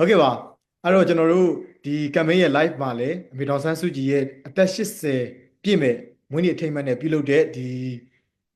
ဟုတ်ကဲ့ပါအဲ့တော့ကျွန်တော်တို့ဒီ campaign ရဲ့ live မှာလည်းအမေတော်ဆန်းစုကြည်ရဲ့အသက်80ပြည့်မဲ့မွေးနေ့အထိမ်းအမှတ်နဲ့ပြုလုပ်တဲ့ဒီ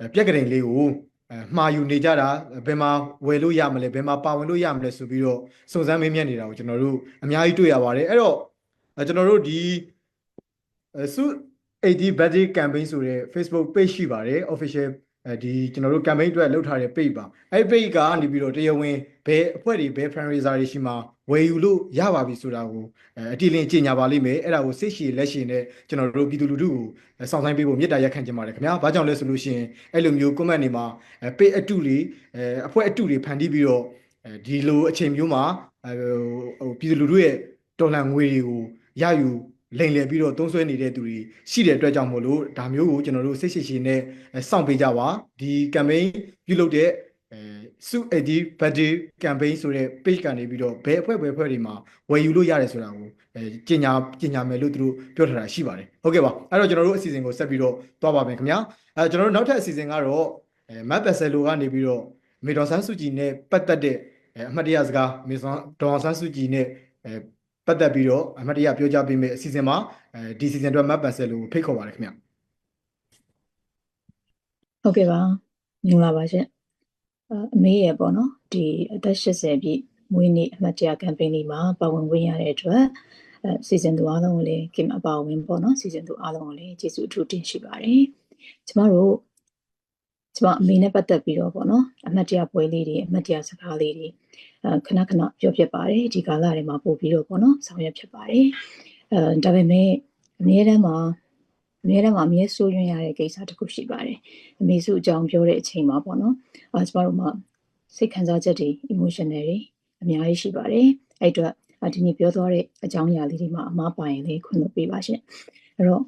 အဲပြက်ကလေးလေးကိုအဲမှာယူနေကြတာဘယ်မှာဝယ်လို့ရမလဲဘယ်မှာပါဝင်လို့ရမလဲဆိုပြီးတော့စုံစမ်းမေးမြန်းနေတာကိုကျွန်တော်တို့အများကြီးတွေ့ရပါတယ်အဲ့တော့အဲကျွန်တော်တို့ဒီအဲစု AD birthday campaign ဆိုတဲ့ Facebook page ရှိပါတယ် official အဲဒီကျွန်တော်တို့ campaign အတွက်လုပ်ထားတဲ့ page ပါအဲ့ page ကနေပြီးတော့တရားဝင်ဘယ်အဖွဲ့တွေဘယ် fundraiser တွေရှိမှဝယ်ယူလို့ရပါပြီဆိုတာကိုအဲအတိအလင်းကြေညာပါလိမ့်မယ်အဲ့ဒါကိုစိတ်ရှည်လက်ရှည်နဲ့ကျွန်တော်တို့ပြည်သူလူထုကိုအဲစောင့်ဆိုင်ပေးဖို့မေတ္တာရက်ခံချင်ပါတယ်ခင်ဗျာဘာကြောင့်လဲဆိုလို့ရှိရင်အဲ့လိုမျိုး comment တွေမှာအဲ page အတုတွေအဲအဖွဲ့အတုတွေဖန်တီးပြီးတော့အဲဒီလိုအချိန်မျိုးမှာအဲဟိုပြည်သူလူထုရဲ့တော်လှန်ငွေတွေကိုရယူ လိမ်လည်ပြီးတော့သုံးဆွဲနေတဲ့သူတွေရှိတဲ့အတွက်ကြောင့်မို့လို့ဒါမျိုးကိုကျွန်တော်တို့စိတ်ရှိရှိနဲ့အဲစောင့်ပေးကြပါဒီ campaign ပြုလုပ်တဲ့အဲစု AD birthday campaign ဆိုတဲ့ page ကနေပြီးတော့ဘယ်အဖွဲ့ဘယ်အဖွဲ့တွေမှာဝယ်ယူလို့ရတယ်ဆိုတာကိုအဲကြေညာကြေညာမယ်လို့သူတို့ပြောထားတာရှိပါတယ်ဟုတ်ကဲ့ပါအဲ့တော့ကျွန်တော်တို့အစီအစဉ်ကိုဆက်ပြီးတော့သွားပါမယ်ခင်ဗျာအဲကျွန်တော်တို့နောက်ထပ်အစီအစဉ်ကတော့အဲမတ်ပက်ဆယ်လိုကနေပြီးတော့မေတော်ဆန်းစုကြည်နဲ့ပတ်သက်တဲ့အဲအမှတ်တရစကားမေဆွန်ဒေါ်ဆန်းစုကြည်နဲ့အဲ ပတ်သက်ပြီးတော့အမှတ်တရပြောကြားပေးမယ်အစီအစဉ်မှာအဲဒီစီစဉ်အတွက်မတ်ပက်ဆယ်လိုကိုဖိတ်ခေါ်ပါတယ်ခင်ဗျာဟုတ်ကဲ့ပါမင်္ဂလာပါရှင်အအမေရဲ့ပေါ့နော်ဒီအသက်80ပြည့်မွေးနေ့အမှတ်တရကမ်ပိန်းလေးမှာပါဝင်ဝင်ရတဲ့အတွက်အဲစီစဉ်သူအားလုံးကိုလည်းကင်အပါဝင်ပေါ့နော်စီစဉ်သူအားလုံးကိုလည်းကျေးဇူးအထူးတင်ရှိပါတယ်ကျမတို့ ကျမအမေနဲ့ပတ်သက်ပြီးတော့ပေါ့နော်အမှတ်တရပွဲလေးတွေအမှတ်တရစကားလေးတွေအဲခဏခဏပြောပြပါတယ်ဒီကာလတွေမှာပို့ပြီးတော့ပေါ့နော်ဆောင်ရွက်ဖြစ်ပါတယ်အဲဒါပေမဲ့အများတန်းမှာအများတန်းမှာအမြဲစိုးရွံ့ရတဲ့ကိစ္စတစ်ခုရှိပါတယ်အမေစုအကြောင်းပြောတဲ့အချိန်မှာပေါ့နော်အာကျမတို့မှာစိတ်ခံစားချက်တွေ emotional တွေအများကြီးရှိပါတယ်အဲ့အတွက်အာဒီနေ့ပြောသွားတဲ့အကြောင်းအရာလေးတွေမှာအမှားပါရင်လေးခွင့်လွှတ်ပေးပါရှင်အဲ့တော့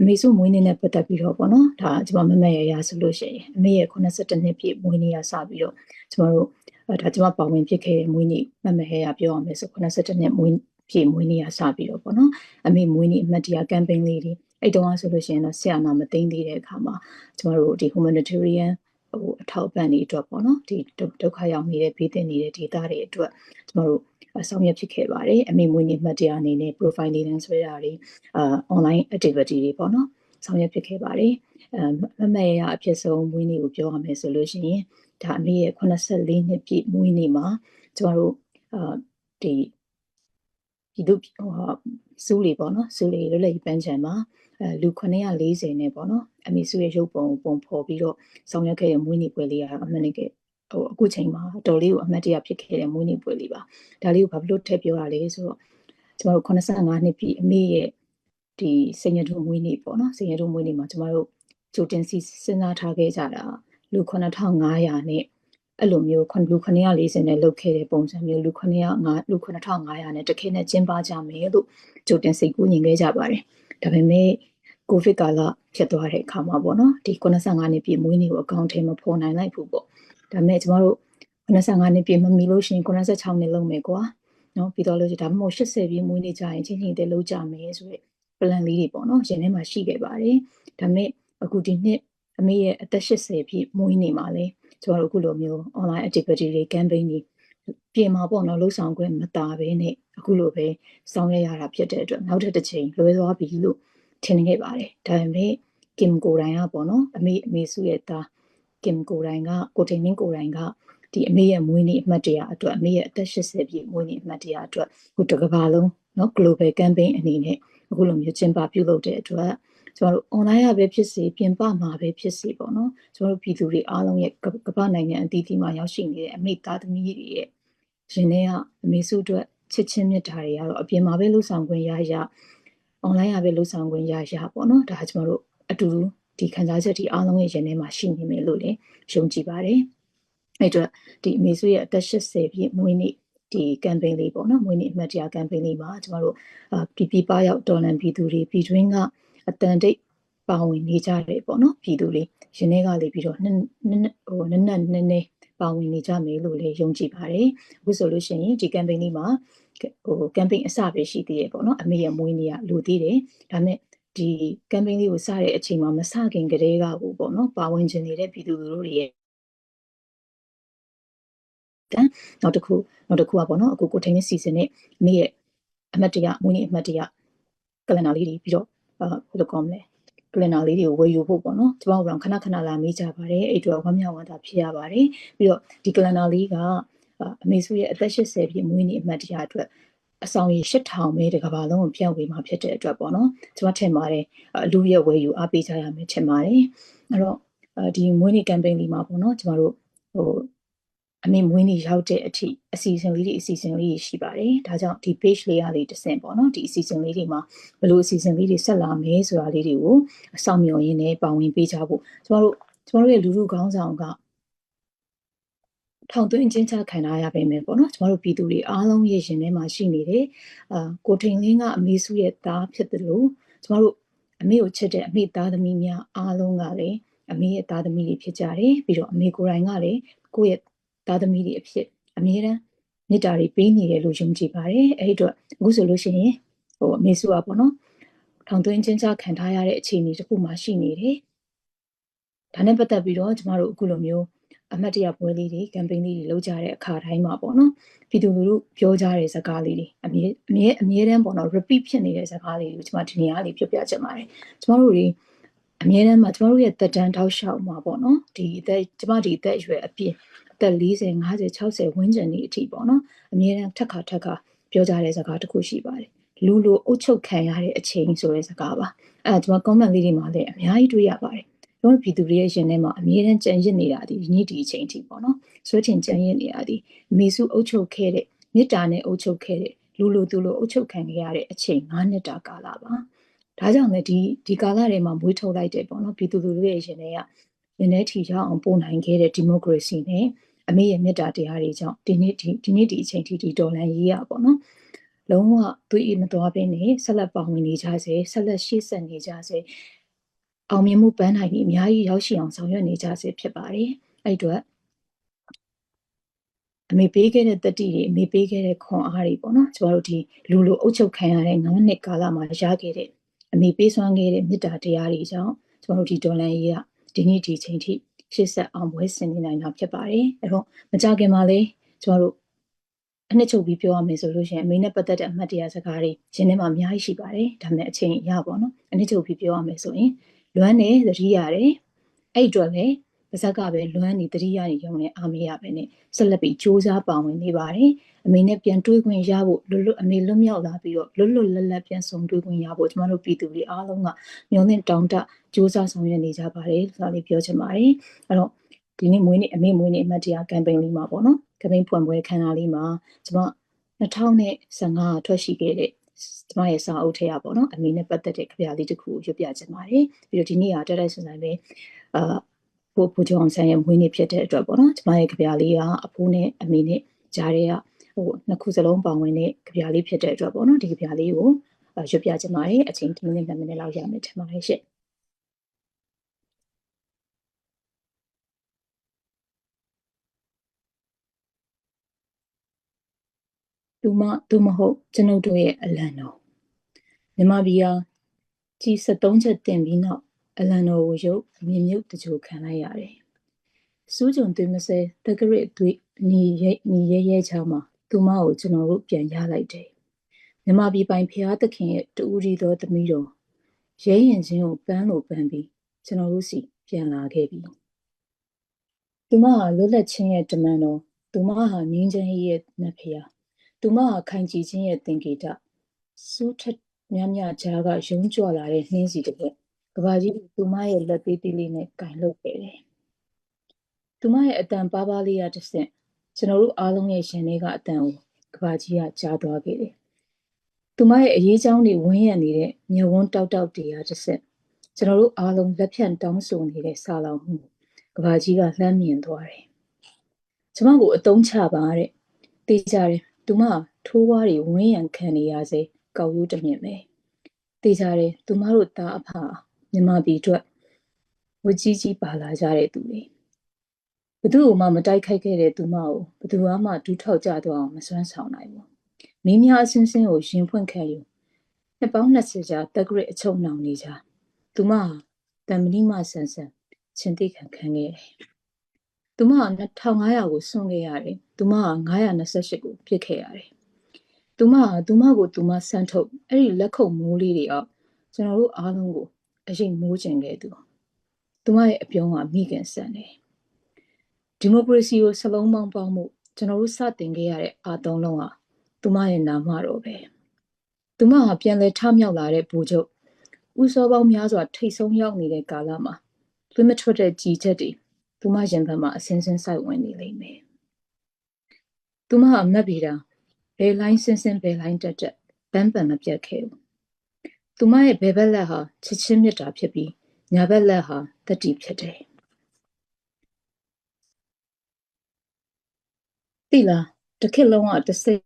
အမေစုမွေးနေ့နဲ့ပတ်သက်ပြီးတော့ပေါ့နော်ဒါကျမမမက်ရရဆိုလို့ရှိရင်အမေရဲ့82နှစ်ပြည့်မွေးနေ့ရစပြီးတော့ကျမတို့အဲဒါကျမပါဝင်ဖြစ်ခဲ့တဲ့မွေးနေ့မမက်ရရပြောရမယ်ဆို82နှစ်မွေးပြည့်မွေးနေ့ရစပြီးတော့ပေါ့နော်အမေမွေးနေ့အမှတ်တရ campaign လေးတွေအဲ့တုန်းကဆိုလို့ရှိရင်တော့ဆရာနာမသိမ့်သေးတဲ့အခါမှာကျမတို့ဒီ humanitarian ဟိုအထောက်အပံ့တွေအတွက်ပေါ့နော်ဒီဒုဒုက္ခရောက်နေတဲ့ဘေးသင့်နေတဲ့ဒေသတွေအတွက်ကျမတို့အ ဆောင်ရွက်ဖြစ်ခဲ့ပါတယ်အမေမွေးနေ့မှတ်တရအနေနဲ့ profile လေးနဲ့ဆွဲတာတွေအာ online activity တွေပေါ့နော်ဆောင်ရွက်ဖြစ်ခဲ့ပါတယ်အမမရအဖြစ်ဆုံးမွေးနေ့ကိုပြောရမယ်ဆိုလို့ရှိရင်ဒါအမေရဲ့84နှစ်ပြည့်မွေးနေ့မှာကျမတို့အာဒီဒီတို့ဟိုစူးလေးပေါ့နော်စူးလေးလွတ်လပ်ရေးပန်းချံမှာအဲလူ940နဲ့ပေါ့နော်အမေစုရဲ့ရုပ်ပုံပုံဖော်ပြီးတော့ဆောင်ရွက်ခဲ့တဲ့မွေးနေ့ပွဲလေးကအမှန်တကယ် ဟိုအခုချိန်မှာတော်လေးကိုအမှတ်တရဖြစ်ခဲ့တဲ့မွေးနေ့ပွဲလေးပါဒါလေးကိုဘာဖြစ်လို့ထည့်ပြောရလဲဆိုတော့ကျမတို့85နှစ်ပြည့်အမေရဲ့ဒီစင်ရတုမွေးနေ့ပေါ့နော်စင်ရတုမွေးနေ့မှာကျမတို့ဂျိုတင်စီစဉ်းစားထားခဲ့ကြတာလူ9500နဲ့အဲ့လိုမျိုးခွန်လူ940နဲ့လုပ်ခဲ့တဲ့ပုံစံမျိုးလူ900လူ9500နဲ့တခဲနဲ့ကျင်းပကြမယ်လို့ဂျိုတင်စိတ်ကူးညီခဲ့ကြပါတယ်ဒါပေမဲ့ကိုဗစ်ကာလဖြစ်သွားတဲ့အခါမှာပေါ့နော်ဒီ85နှစ်ပြည့်မွေးနေ့ကိုအကောင့်ထဲမဖော်နိုင်လိုက်ဘူးပေါ့ ဒါပေမဲ့ကျမတို့85နှစ်ပြည့်မမီလို့ရှိရင်86နှစ်လုံးမယ်ကွာနော်ပြီးတော့လို့ဒါမှမဟုတ်80ပြည့်မွေးနေ့ကြရင်ချင်းချင်းတည်းလုံးကြမယ်ဆိုရယ် plan လေးတွေပေါ့နော်ရင်ထဲမှာရှိခဲ့ပါတယ်ဒါပေမဲ့အခုဒီနှစ်အမေရဲ့အသက်80ပြည့်မွေးနေ့မှာလေကျမတို့အခုလိုမျိုး online activity တွေ campaign တွေပြင်မှာပေါ့နော်လှုပ်ဆောင်ခွင့်မတာဘဲနဲ့အခုလိုပဲဆောင်ရွက်ရတာဖြစ်တဲ့အတွက်နောက်ထပ်တစ်ချိန်လွဲသွားပြီလို့ထင်ခဲ့ပါတယ်ဒါပေမဲ့ကင်ကိုတိုင်ကပေါ့နော်အမေအမေစုရဲ့သား ကင်ကိုတိုင်ကကိုတိန်မင်းကိုတိုင်ကဒီအမေရဲ့မွေးနေ့အမှတ်တရအတွက်အမေရဲ့အသက်80ပြည့်မွေးနေ့အမှတ်တရအတွက်ဟိုတကဘာလုံးနော် global campaign အနေနဲ့အခုလိုမျိုးကျင်းပပြုလုပ်တဲ့အတွက်ကျွန်တော်တို့ online ရပဲဖြစ်စေပြင်ပမှာပဲဖြစ်စေပေါ့နော်ကျွန်တော်တို့ပြည်သူတွေအားလုံးရဲ့ကမ္ဘာနိုင်ငံအသီးသီးမှာရောက်ရှိနေတဲ့အမိသားသမီးတွေရဲ့ရှင်တွေကအမေစုအတွက်ချစ်ချင်းမြတ်တာတွေကတော့အပြင်မှာပဲလှူဆောင်ခွင့်ရရ online ရပဲလှူဆောင်ခွင့်ရရပေါ့နော်ဒါကျွန်တော်တို့အတူတူ ဒီခံစားချက်ဒီအားလုံးရဲ့ရင်ထဲမှာရှိနေမယ်လို့လည်းယုံကြည်ပါတယ်အဲ့တော့ဒီအမေစုရဲ့အသက်80ပြည့်မွေးနေ့ဒီ campaign လေးပေါ့နော်မွေးနေ့အမှတ်တရ campaign လေးမှာကျမတို့အာပြည်ပြည်ပရောက်တော်လန်ပြည်သူတွေပြည်တွင်းကအတန်တိတ်ပါဝင်နေကြတယ်ပေါ့နော်ပြည်သူတွေရင်းနှဲကလေးပြီးတော့နည်းဟိုနည်းနည်းနည်းနည်းပါဝင်နေကြမယ်လို့လည်းယုံကြည်ပါတယ်အခုဆိုလို့ရှိရင်ဒီ campaign လေးမှာဟို campaign အစပဲရှိသေးတယ်ပေါ့နော်အမေရဲ့မွေးနေ့ကလူသေးတယ်ဒါမဲ့ ဒီ campaign လေးကိုစတဲ့အချိန်မှာမစခင်ကတည်းကကိုပေါ့နော်ပါဝင်ခြင်းနေတဲ့ပြည်သူလူထုတွေရဲ့နောက်တစ်ခုနောက်တစ်ခုကပေါ့နော်အခုကိုထိန်ရဲ့စီစဉ်နဲ့အမေရဲ့အမတ်တရမွေးနေ့အမတ်တရကလန်ဒါလေးတွေပြီးတော့အာဘယ်လိုကောမလဲကလန်ဒါလေးတွေကိုဝယ်ယူဖို့ပေါ့နော်ကျွန်တော်တို့ခဏခဏလာမေးကြပါတယ်အဲ့အတွက်ဝမ်းမြောက်ဝမ်းသာဖြစ်ရပါတယ်ပြီးတော့ဒီကလန်ဒါလေးကအမေစုရဲ့အသက်80ပြည့်မွေးနေ့အမတ်တရအတွက် အဆောင်ရ8000ပဲတကဘာလုံးကိုပြောင်းဝေမှာဖြစ်တဲ့အတွက်ပေါ့နော်ကျွန်မထင်ပါတယ်အလူရဲ့ဝယ်ယူအားပေးကြရမယ်ထင်ပါတယ်အဲ့တော့ဒီမွေးနေ့ campaign လေးမှာပေါ့နော်ကျွန်တော်တို့ဟိုအမေမွေးနေ့ရောက်တဲ့အထိအစီအစဉ်လေးတွေအစီအစဉ်လေးတွေရှိပါတယ်ဒါကြောင့်ဒီ page လေးရလေးတစ်ဆင့်ပေါ့နော်ဒီအစီအစဉ်လေးတွေမှာဘယ်လိုအစီအစဉ်လေးတွေဆက်လာမယ်ဆိုတာလေးတွေကိုအဆောင်မျှော်ရင်းနဲ့ပါဝင်ပေးကြဖို့ကျွန်တော်တို့ကျွန်တော်တို့ရဲ့လူလူခေါင်းဆောင်က ထောင်သွင်းချင်းချခံထားရပါမယ်ပေါ့နော်ကျမတို့ပြည်သူတွေအားလုံးရဲ့ရင်ထဲမှာရှိနေတယ်အာကိုထိန်လင်းကအမေစုရဲ့သားဖြစ်တယ်လို့ကျမတို့အမေကိုချစ်တဲ့အမေသားသမီးများအားလုံးကလည်းအမေရဲ့သားသမီးတွေဖြစ်ကြတယ်ပြီးတော့အမေကိုယ်တိုင်ကလည်းကိုယ့်ရဲ့သားသမီးတွေအဖြစ်အမြဲတမ်းမေတ္တာတွေပေးနေတယ်လို့ယုံကြည်ပါတယ်အဲ့ဒီတော့အခုဆိုလို့ရှိရင်ဟိုအမေစုကပေါ့နော်ထောင်သွင်းချင်းချခံထားရတဲ့အခြေအနေတစ်ခုမှရှိနေတယ်ဒါနဲ့ပတ်သက်ပြီးတော့ကျမတို့အခုလိုမျိုး အမတ်တရပွဲလေးတွေ campaign လေးတွေလုပ်ကြတဲ့အခါတိုင်းမှာပေါ့နော်ပြည်သူလူထုပြောကြတဲ့စကားလေးတွေအမြဲအမြဲအမြဲတမ်းပေါ့နော် repeat ဖြစ်နေတဲ့စကားလေးတွေကိုကျွန်မဒီနေရာလေးပြပြချင်ပါတယ်ကျွန်တော်တို့တွေအမြဲတမ်းမှာကျွန်တော်တို့ရဲ့တက်တန်းတောက်လျှောက်မှာပေါ့နော်ဒီအသက်ကျွန်မဒီအသက်အရွယ်အပြည့်အသက်40 50 60ဝန်းကျင်နေအထိပေါ့နော်အမြဲတမ်းထက်ခါထက်ခါပြောကြတဲ့စကားတစ်ခုရှိပါတယ်လူလိုအုပ်ချုပ်ခံရတဲ့အချိန်ဆိုတဲ့စကားပါအဲဒါကျွန်မ comment လေးတွေမှာလည်းအများကြီးတွေ့ရပါတယ်ကျွန် တော်ပြည်သူတွေရဲ့ရှင်ထဲမှာအမြဲတမ်းကြံရစ်နေတာဒီညဒီအချိန်ထိပေါ့နော်ဆွဲထင်ကြံရစ်နေတာဒီမေစုအုပ်ချုပ်ခဲ့တဲ့မေတ္တာနဲ့အုပ်ချုပ်ခဲ့တဲ့လူလူသူလူအုပ်ချုပ်ခံခဲ့ရတဲ့အချိန်9နှစ်တာကာလပါဒါကြောင့်လည်းဒီဒီကာလတွေမှာမွေးထုတ်လိုက်တဲ့ပေါ့နော်ပြည်သူလူထုရဲ့ရှင်တွေကနည်းနည်းထီရောက်အောင်ပို့နိုင်ခဲ့တဲ့ဒီမိုကရေစီနဲ့အမေရဲ့မေတ္တာတရားတွေကြောင့်ဒီနေ့ဒီဒီနေ့ဒီအချိန်ထိဒီဒေါ်လန်ရေးရပေါ့နော်လုံးဝသွေးအေးမသွားဘဲနဲ့ဆက်လက်ပါဝင်နေကြစေဆက်လက်ရှေ့ဆက်နေကြစေ အောင်မြင်မှုပန်းနိုင်ပြီးအများကြီးရောက်ရှိအောင်ဆောင်ရွက်နေကြစေဖြစ်ပါတယ်အဲ့အတွက်အမေပေးခဲ့တဲ့တတိတွေအမေပေးခဲ့တဲ့ခွန်အားတွေပေါ့နော်ကျမတို့ဒီလူလိုအုပ်ချုပ်ခံရတဲ့9နှစ်ကာလမှာရခဲ့တဲ့အမေပေးစွမ်းခဲ့တဲ့မေတ္တာတရားတွေကြောင့်ကျမတို့ဒီဒေါ်လန်ရေးကဒီနေ့ဒီချိန်ထိရှေ့ဆက်အောင်ပွဲဆင်နေနိုင်တာဖြစ်ပါတယ်အဲ့တော့မကြခင်မှာလေကျမတို့အနှစ်ချုပ်ပြီးပြောရမယ်ဆိုလို့ရှိရင်အမေနဲ့ပတ်သက်တဲ့အမှတ်တရစကားတွေရှင်ထဲမှာအများကြီးရှိပါတယ်ဒါပေမဲ့အချိန်ရပါတော့အနှစ်ချုပ်ပြီးပြောရမယ်ဆိုရင် လွမ်းနေသတိရတယ်အဲ့အတွက်လည်းပါဇက်ကပဲလွမ်းနေသတိရနေရုံနဲ့အာမေရပဲနဲ့ဆက်လက်ပြီးစူးစမ်းပါဝင်နေပါတယ်အမေနဲ့ပြန်တွေးခွင့်ရဖို့လွတ်လွတ်အမေလွတ်မြောက်လာပြီးတော့လွတ်လွတ်လပ်လပ်ပြန်ဆုံတွေးခွင့်ရဖို့ကျမတို့ပြည်သူတွေအားလုံးကမျှော်လင့်တောင်းတစူးစမ်းဆောင်ရွက်နေကြပါတယ်ဆိုတာလေးပြောချင်ပါတယ်အဲ့တော့ဒီနေ့မွေးနေ့အမေမွေးနေ့အမတ်တရားကမ်ပိန်းလေးမှာပေါ့နော်ကမ်ပိန်းဖွင့်ပွဲခန်းနာလေးမှာကျမ2015ထွက်ရှိခဲ့တဲ့ ကျမရဲ့စာအုပ်ထဲရပေါ့နော်အမေနဲ့ပတ်သက်တဲ့ကြပြလေးတစ်ခုကိုရွတ်ပြချင်ပါတယ်ပြီးတော့ဒီနေ့ကတက်တက်ဆန်ဆန်ပဲအာဘိုးဘိုးကျောင်းဆန်ရဲ့မွေးနေ့ဖြစ်တဲ့အတွက်ပေါ့နော်ကျမရဲ့ကြပြလေးကအဖိုးနဲ့အမေနဲ့ကြားထဲကဟိုနှစ်ခုစလုံးပါဝင်တဲ့ကြပြလေးဖြစ်တဲ့အတွက်ပေါ့နော်ဒီကြပြလေးကိုရွတ်ပြချင်ပါတယ်အချိန်10မိနစ်မိနစ်လောက်ရမယ်ထင်ပါတယ်ရှင့် သူမသူမဟုတ်ကျွန်ုပ်တို့ရဲ့အလံတော်မြမဘီယာကြီး73ချက်တင်ပြီးနောက်အလံတော်ကိုရုပ်မြင်မြုပ်တကြိုခံလိုက်ရတယ်။စူးကြုံသွေးမစဲတက္ကရစ်သွေးညီရဲညီရဲရဲချောင်းမှာသူမကိုကျွန်တော်တို့ပြန်ရလိုက်တယ်။မြမဘီပိုင်ဖျားသခင်ရဲ့တူရီသောသမီးတော်ရဲရင်ချင်းကိုပန်းလိုပန်းပြီးကျွန်တော်တို့စီပြန်လာခဲ့ပြီ။သူမဟာလွတ်လပ်ခြင်းရဲ့တမန်တော်သူမဟာငင်းချမ်းရဲ့နတ်ဖျား သူမဟာခိုင်ကြည်ခြင်းရဲ့သင်္ကေတစူးထက်မြမြကြားကယုံကြွလာတဲ့နှင်းစီတစ်ပွက်ကဘာကြီးသူမရဲ့လက်သေးသေးလေးနဲ့ကင်လုပ်ခဲ့တယ်။သူမရဲ့အတန်ပါးပါးလေးရတစ်ဆင့်ကျွန်တော်တို့အားလုံးရဲ့ရှင်တွေကအတန်ကိုကဘာကြီးကကြားသွားခဲ့တယ်။သူမရဲ့အရေးချောင်းတွေဝန်းရံနေတဲ့မျက်ဝန်းတောက်တောက်တွေရတစ်ဆင့်ကျွန်တော်တို့အားလုံးလက်ဖြန့်တောင်းဆိုနေတဲ့ဆာလောင်မှုကဘာကြီးကလှမ်းမြင်သွားတယ်။ကျမကိုအတုံးချပါတဲ့။တေးကြတယ်။ သူမထိုးဝါးတွေဝန်းရံခံနေရစေကောက်ရိုးတမြင့်ပဲ။တေးကြတယ်။သူမတို့သားအဖမြန်မာပြည်အတွက်ဝကြီးကြီးပါလာကြတဲ့သူတွေဘသူ့မှမတိုက်ခိုက်ခဲ့တဲ့သူမကိုဘသူမှဒူးထောက်ကြတော့အောင်မစွမ်းဆောင်နိုင်ဘူးမင်းများအစင်းစင်းကိုရင်ဖွင့်ခံယူနှစ်ပေါင်း20ကြာတက်ဂရစ်အချုံနှောင်နေကြသူမတံမဏိမဆန်ဆန်ချင်းတိခံခံခဲ့တယ် သူမက2500ကိုဆွန့်ခဲ့ရတယ်သူမက928ကိုပြစ်ခဲ့ရတယ်သူမကသူမကိုသူမဆန်းထုတ်အဲ့ဒီလက်ခုပ်မိုးလေးတွေအောင်ကျွန်တော်တို့အားလုံးကိုအရင်မိုးကျင်ခဲ့သူသူမရဲ့အပြုံးကမိခင်ဆန်တယ်ဒီမိုကရေစီကိုစလုံးပေါင်းပေါင်းမှုကျွန်တော်တို့စတင်ခဲ့ရတဲ့အာသုံးလုံးဟာသူမရဲ့နာမတော်ပဲသူမဟာပြန်လဲထမြောက်လာတဲ့ဘူချုပ်ဦးစောပေါင်းများစွာထိတ်ဆုံးရောက်နေတဲ့ကာလမှာလွှင့်မထွက်တဲ့ကြည်ချက်တွေ သူမရင်ဘတ်မှာအစင်းစင်းစိုက်ဝင်နေလိမ့်မယ်။သူမဟာမက်ပြီးတာဘယ်လိုင်းစင်းစင်းဘယ်လိုင်းတက်တက်ပန်းပန်မပြတ်ခဲ့ဘူး။သူမရဲ့ဘယ်ဘက်လက်ဟာချစ်ချင်းမြတ်တာဖြစ်ပြီးညာဘက်လက်ဟာတတိဖြစ်တယ်။တိလားတစ်ခေတ်လုံးကတစ်စိမ့်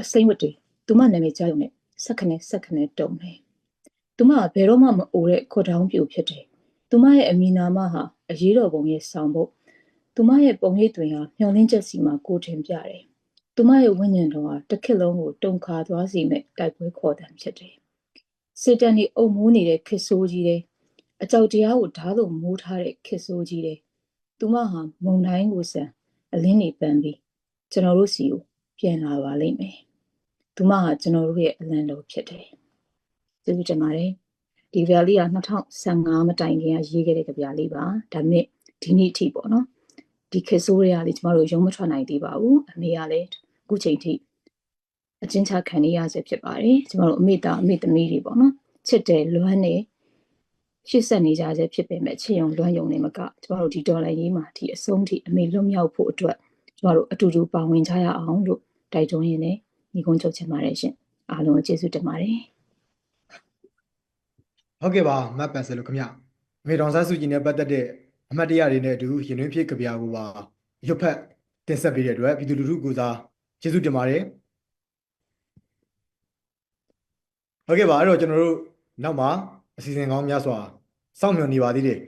အစိမ့်ဝတ်တွေသူမနာမည်ကြားရုံနဲ့စက္ကနဲ့စက္ကနဲ့တုံတယ်။သူမကဘယ်တော့မှမအိုတဲ့ခေါ်တောင်းပြူဖြစ်တယ်။ သူမရဲ့အမီနာမဟာအရေးတော်ပုံရဲ့ဆောင်ဖို့သူမရဲ့ပုံရိပ်တွင်ဟာမျောလင်းချက်စီမှာကိုထင်ပြတယ်။သူမရဲ့ဝိညာဉ်တော်ဟာတစ်ခေတ်လုံးကိုတုန်ခါသွားစေမဲ့တိုက်ပွဲခေါ်တံဖြစ်တယ်။စေတန်ဒီအုံမိုးနေတဲ့ခစ်ဆိုးကြီးတဲ့အကြောက်တရားကိုဓာတ်လိုမိုးထားတဲ့ခစ်ဆိုးကြီးတဲ့သူမဟာမုံတိုင်းကိုဆန်အလင်းနေပန်းပြီးကျွန်တော်တို့စီကိုပြန်လာပါလိမ့်မယ်။သူမဟာကျွန်တော်တို့ရဲ့အလံတော်ဖြစ်တယ်။ကျေးဇူးတင်ပါတယ်။ ဒီကြပြလေးက2015မတိုင်ခင်ကရေးခဲ့တဲ့ကြပြလေးပါဒါပေမဲ့ဒီနေ့အထိပေါ့နော်ဒီခေတ်ဆိုးတွေကလေကျမတို့ရုံမထွက်နိုင်သေးပါဘူးအမေကလည်းအခုချိန်ထိအချင်းချခံနေရဆဲဖြစ်ပါတယ်ကျမတို့အမေသားအမေသမီးတွေပေါ့နော်ချစ်တယ်လွမ်းနေရှစ်ဆက်နေကြဆဲဖြစ်ပေမဲ့ချစ်ရုံလွမ်းယုံနေမကကျမတို့ဒီဒေါ်လာရေးမှာဒီအဆုံးထိအမေလွတ်မြောက်ဖို့အတွက်ကျမတို့အတူတူပါဝင်ကြရအောင်လို့တိုက်တွန်းရင်းနဲ့ညီကုန်းချုပ်ချင်ပါတယ်ရှင်အားလုံးကိုကျေးဇူးတင်ပါတယ် ဟုတ်ကဲ့ပါမတ်ပန်ဆယ်လို့ခင်ဗျအမေတော်ဆန်းစုကြည်နဲ့ပတ်သက်တဲ့အမှတ်တရတွေနဲ့အတူရင်တွင်းဖြစ်ကြပြကိုပါရွတ်ဖက်တင်ဆက်ပေးတဲ့အတွက်ပြည်သူလူထုကိုစားကျေးဇူးတင်ပါတယ်ဟုတ်ကဲ့ပါအဲ့တော့ကျွန်တော်တို့နောက်မှာအစီအစဉ်ကောင်းများစွာစောင့်မျှော်နေပါသေးတယ်